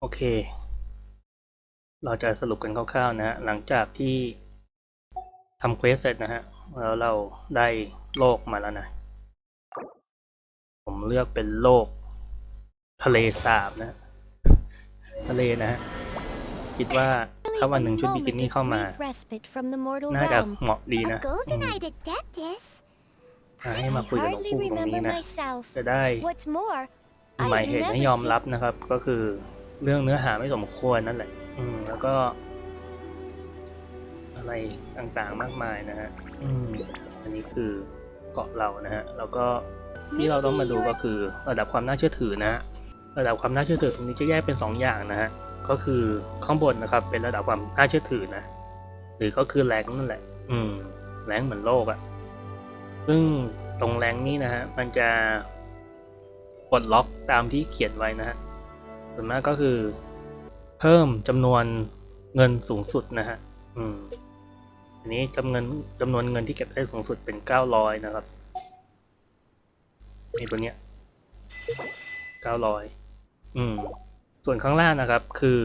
โอเค เราจะสรุปกันคร่าวๆนะฮะ หลังจากที่ทำเควสเสร็จนะฮะ แล้วเราได้โลกมาแล้วนะ ผมเลือกเป็นโลก ทะเลสาบนะ ทะเลนะฮะ คิดว่าถ้าวันหนึ่งชุดบิกินี่เข้ามา respite from the mortal น่าจะ realm. เหมาะดีนะ A อืม golden-eyed adeptus? อะ I ให้มาคุยกับหลวง hardly ปู่ตรง remember นี้นะ myself. จะได้ What's more, หมาย I've เหตุให้ never ยอม seen รับนะครับ ก็คือ เรื่องเนื้อหาไม่สมควรนั่นแหละ อืม แล้วก็ อะไรต่างๆมากมายนะฮะ อืม อันนี้คือเกาะเรานะฮะ แล้วก็ที่เราต้องมาดูก็คือระดับความน่าเชื่อถือนะฮะ ระดับความน่าเชื่อถือตรงนี้จะแยกเป็นสองอย่างนะฮะ ก็คือข้างบนนะครับ เป็นระดับความน่าเชื่อถือนะ หรือก็คือแรงนั่นแหละ อืม แรงเหมือนโลกอะซึ่งตรงแรงนี้นะฮะ มันจะปลดล็อกตามที่เขียนไว้นะฮะ ส่วนมากก็คือ เพิ่มจำนวนเงินสูงสุดนะฮะ อืม อันนี้จำนวนจำนวนเงินที่เก็บได้สูงสุดเป็นเก้าร้อยนะครับนี่ตัวเนี้ยเก้าร้อยอืม ส่วนข้างล่างนะครับ คือ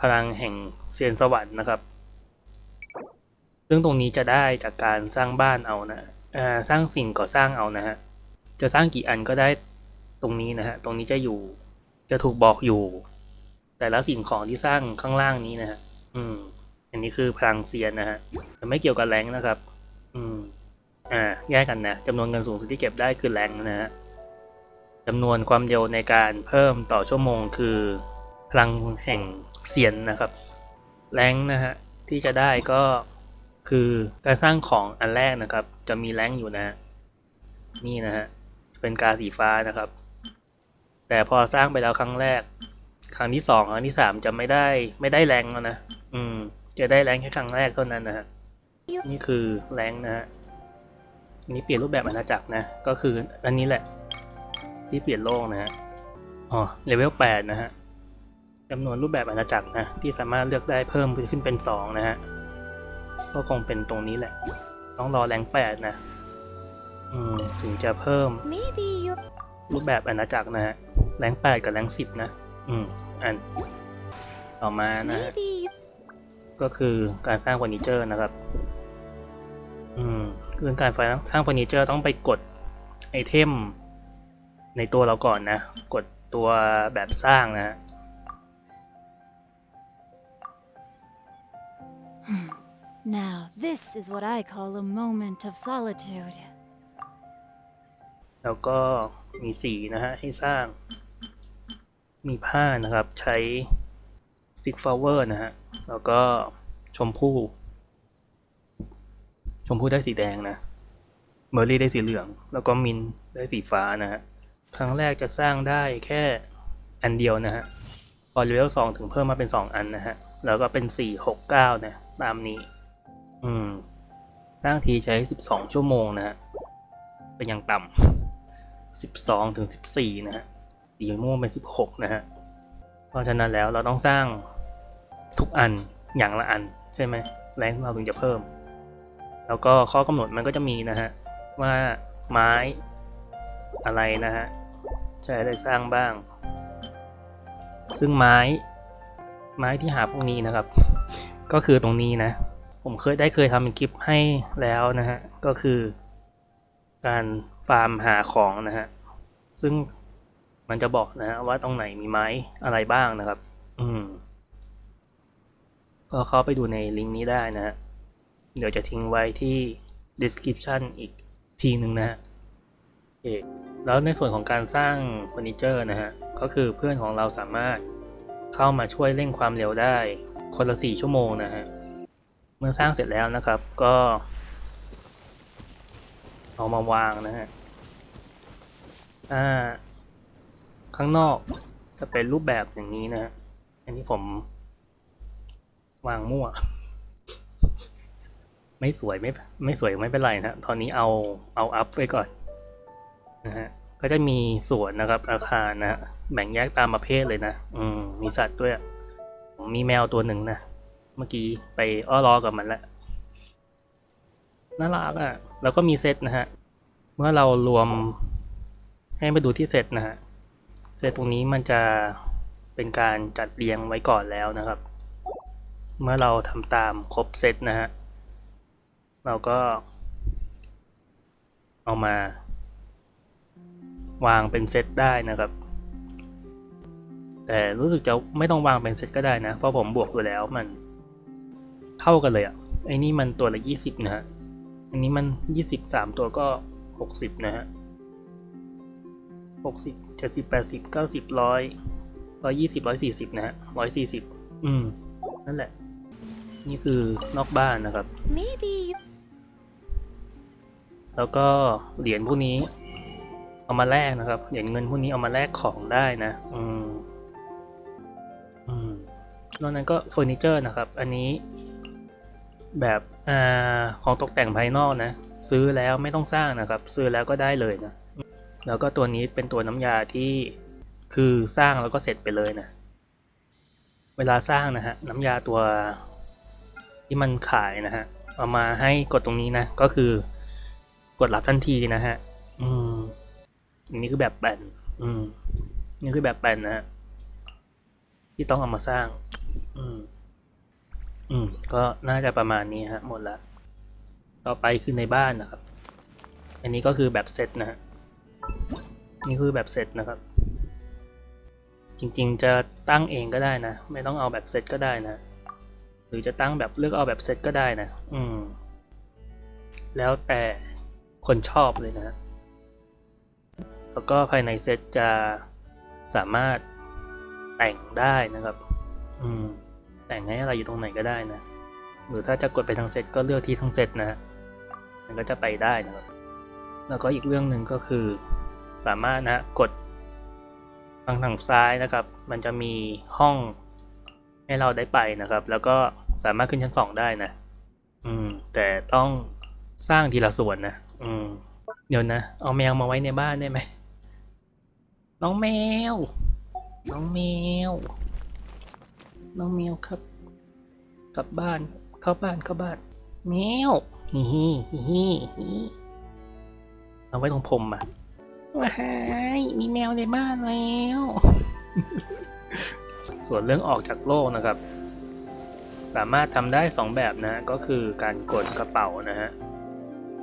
พลังแห่งเซียนสวรรค์นะครับ ซึ่งตรงนี้จะได้จากการสร้างบ้านเอานะอ่าสร้างสิ่งก่อสร้างเอานะฮะ จะสร้างกี่อันก็ได้ตรงนี้นะฮะ ตรงนี้จะอยู่ จะถูกบอกอยู่ แต่ละสิ่งของที่สร้างข้างล่างนี้นะฮะ อืม อันนี้คือพลังเซียนนะฮะแต่ไม่เกี่ยวกับแรงนะครับ อืม อ่า แยกกันนะจำนวนเงินสูงสุดที่เก็บได้คือแรงนะฮะจำนวนความเร็วในการเพิ่มต่อชั่วโมงคือพลังแห่งเซียนนะครับ แรงนะฮะที่จะได้ก็คือการสร้างของอันแรกนะครับ จะมีแรงอยู่นะฮะนี่นะฮะเป็นกาสีฟ้านะครับ แต่พอสร้างไปแล้วครั้งแรก ครั้งที่สองครั้งที่สามจะไม่ได้ไม่ได้แรงแล้วนะ อืม จะได้แรงแค่ครั้งแรกเท่านั้นนะฮะ นี่คือแรงนะฮะอันนี้เปลี่ยนรูปแบบอาณาจักรนะ ก็คืออันนี้แหละ ที่เปลี่ยนโลกนะฮะ อ๋อ เลเวลแปดนะฮะจำนวนรูปแบบอาณาจักรนะที่สามารถเลือกได้เพิ่มขึ้นเป็นสองนะฮะ ก็คงเป็นตรงนี้แหละ ต้องรอแรงแปดนะ อืม ถึงจะเพิ่ม Maybe you รูปแบบอาณาจักรนะฮะ แรงแปดกับแรงสิบนะ อืม อัน ต่อมานะฮะ maybe you ก็คือการสร้างเฟอร์นิเจอร์นะครับ อืมคือการสร้างเฟอร์นิเจอร์ต้องไปกดไอเทม ในตัวเราก่อนนะ กดตัวแบบสร้างนะฮะ Now, this is what I call a moment of solitude. แล้วก็ มีสีนะฮะให้สร้าง มีผ้านะครับใช้ stick flower นะฮะแล้วก็ชมพู่ ชมพู่ได้สีแดงนะเมอร์รี่ได้สีเหลือง แล้วก็มินได้สีฟ้านะฮะครั้งแรกจะสร้างได้แค่อันเดียวนะฮะพอเลเวลสองถึงเพิ่มมาเป็นสองอันนะฮะแล้วก็เป็นสี่หกเก้านะตามนี้ อืมสร้างทีใช้สิบสองชั่วโมงนะฮะเป็นอย่างต่ำ สิบสองถึงสิบสี่นะฮะสีม่วงเป็นสิบหกนะฮะ เพราะฉะนั้นแล้วเราต้องสร้างทุกอันอย่างละอันใช่ไหมแรงเราถึงจะเพิ่ม แล้วก็ข้อกำหนดมันก็จะมีนะฮะ ว่าไม้อะไรนะฮะจะได้สร้างบ้าง ซึ่งไม้ไม้ที่หาพวกนี้นะครับ ก็คือตรงนี้นะ ผมเคยได้เคยทำเป็นคลิปให้แล้วนะฮะ ก็คือการ ฟาร์มหาของนะฮะ ซึ่งมันจะบอกนะฮะว่าตรงไหนมีไม้อะไรบ้างนะครับ อืม ก็เข้าไปดูในลิงก์นี้ได้นะฮะ เดี๋ยวจะทิ้งไว้ที่ description อีกทีหนึ่งนะฮะโอเคแล้วในส่วนของการสร้างเฟอร์นิเจอร์นะฮะ ก็คือเพื่อนของเราสามารถเข้ามาช่วยเร่งความเร็วได้ คนละสี่ชั่วโมงนะฮะ เมื่อสร้างเสร็จแล้วนะครับ ก็ เอามาวางนะฮะ อ่า ข้างนอกจะเป็นรูปแบบอย่างนี้นะฮะ อันนี้ผม วางมั่ว ไม่สวยไม่ไม่สวยไม่เป็นไรนะ ตอนนี้เอาเอาอัพไว้ก่อนนะฮะ ก็จะมีสวนนะครับ อาคารนะฮะแบ่งแยกตามประเภทเลยนะ อืม มีสัตว์ด้วยมมีแมวตัวหนึ่งนะ เมื่อกี้ไปอ้อรอกับมันแล้ว น่ารักอะ แล้วก็มีเซตนะฮะ เมื่อเรารวมให้มาดูที่เซตนะฮะ เซตตรงนี้มันจะเป็นการจัดเรียงไว้ก่อนแล้วนะครับ เมื่อเราทำตามครบเซตนะฮะ เราก็เอามาวางเป็นเซตได้นะครับ แต่รู้สึกจะไม่ต้องวางเป็นเซตก็ได้นะ เพราะผมบวกอยู่แล้วมันเท่ากันเลยอะ่ะไอ้นี่มันตัวละยี่สิบนะฮะ อันนี้มันยี่สิบสามตัวก็หกสิบนะฮะหกสิบเจ็ดสิบแปดสิบเก้าสิบร้อยร้อยยี่สิบร้อยสี่สิบนะฮะร้อยสี่สิบอืม นั่นแหละ นี่คือนอกบ้านนะครับ Maybe you แล้วก็เหรียญพวกนี้ เอามาแลกนะครับ เหรียญเงินพวกนี้เอามาแลกของได้นะ อืม อืมนอกนั้นก็เฟอร์นิเจอร์นะครับ อันนี้ แบบอของตกแต่งภายนอกนะ ซื้อแล้วไม่ต้องสร้างนะครับ ซื้อแล้วก็ได้เลยนะ แล้วก็ตัวนี้เป็นตัวน้ำยาที่คือสร้างแล้วก็เสร็จไปเลยนะ เวลาสร้างนะฮะน้ำยาตัวที่มันขายนะฮะเอามาให้กดตรงนี้นะ ก็คือกดรับทันทีนะฮะ อืมอันนี้คือแบบแบนอืมนี่คือแบบแบนนะฮะที่ต้องเอามาสร้าง อืม อืม ก็น่าจะประมาณนี้ฮะ หมดละต่อไปคือในบ้านนะครับ อันนี้ก็คือแบบเซตนะฮะ นี่คือแบบเซตนะครับ จริงๆจะตั้งเองก็ได้นะ ไม่ต้องเอาแบบเซตก็ได้นะ หรือจะตั้งแบบเลือกเอาแบบเซตก็ได้นะ อืม แล้วแต่คนชอบเลยนะฮะแล้วก็ภายในเซตจะสามารถแต่งได้นะครับ อืม แต่งให้อะไรอยู่ตรงไหนก็ได้นะ หรือถ้าจะกดไปทางเซตก็เลือกที่ทั้งเซตนะฮะมันก็จะไปได้นะครับ แล้วก็อีกเรื่องหนึ่งก็คือ สามารถนะฮะกดทางทางซ้ายนะครับ มันจะมีห้องให้เราได้ไปนะครับ แล้วก็สามารถขึ้นชั้นสองได้นะ อืม แต่ต้องสร้างทีละส่วนนะ อืม เดี๋ยวนะ เอาแมวมาไว้ในบ้านได้ไหม น้องแมว น้องแมว น้องแมวครับ กลับบ้าน เข้าบ้านเข้าบ้านแมวฮิฮิฮิฮิฮิเอาไว้ตรงผมอะว้ายมีแมวในบ้านแล้ว ส่วนเรื่องออกจากโลกนะครับ สามารถทำได้ 2 แบบนะฮะก็คือการกดกระเป๋านะฮะ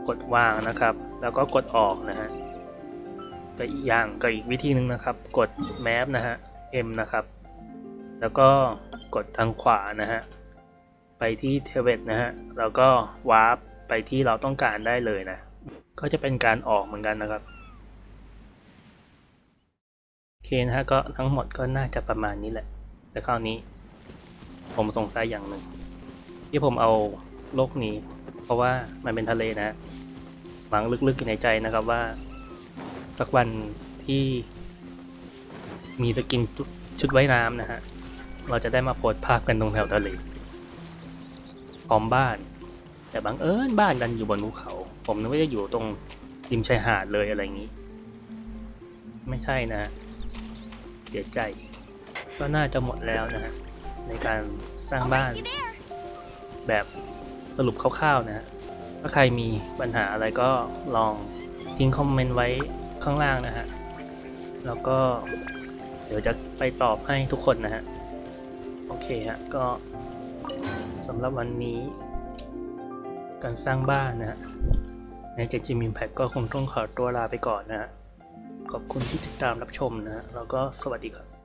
กดวางนะครับ แล้วก็กดออกนะฮะก็อีกอย่างก็อีกวิธีหนึ่งนะครับ กดแมปนะฮะ M นะครับ แล้วก็ กดทางขวานะฮะ ไปที่เทเวตนะฮะ แล้วก็วาร์ปไปที่เราต้องการได้เลยนะ ก็จะเป็นการออกเหมือนกันนะครับโอเคนะฮะ ก็ทั้งหมดก็น่าจะประมาณนี้แหละ แต่คราวนี้ ผมสงสัยอย่างหนึ่ง ที่ผมเอาโลกนี้ เพราะว่ามันเป็นทะเลนะฮะหวังลึกๆในใจนะครับว่า สักวันที่มีสกินชุดว่ายน้ำนะฮะ เราจะได้มาโพสภาพกันตรงแถวทะเลพร้อมบ้าน แต่บังเอิญบ้านดันอยู่บนภูเขา ผมนึกว่าจะอยู่ตรงริมชายหาดเลยอะไรอย่างนี้ ไม่ใช่นะ เสียใจ ก็น่าจะหมดแล้วนะฮะในการสร้างบ้าน แบบสรุปคร่าวๆนะฮะถ้าใครมีปัญหาอะไรก็ลองทิ้งคอมเมนต์ไว้ข้างล่างนะฮะ แล้วก็เดี๋ยวจะไปตอบให้ทุกคนนะฮะ โอเคฮะก็สำหรับวันนี้ การสร้างบ้านนะฮะในเจจิมินแพคก็คงต้องขอตัวลาไปก่อนนะฮะขอบคุณที่ติดตามรับชมนะ แล้วก็สวัสดีครับ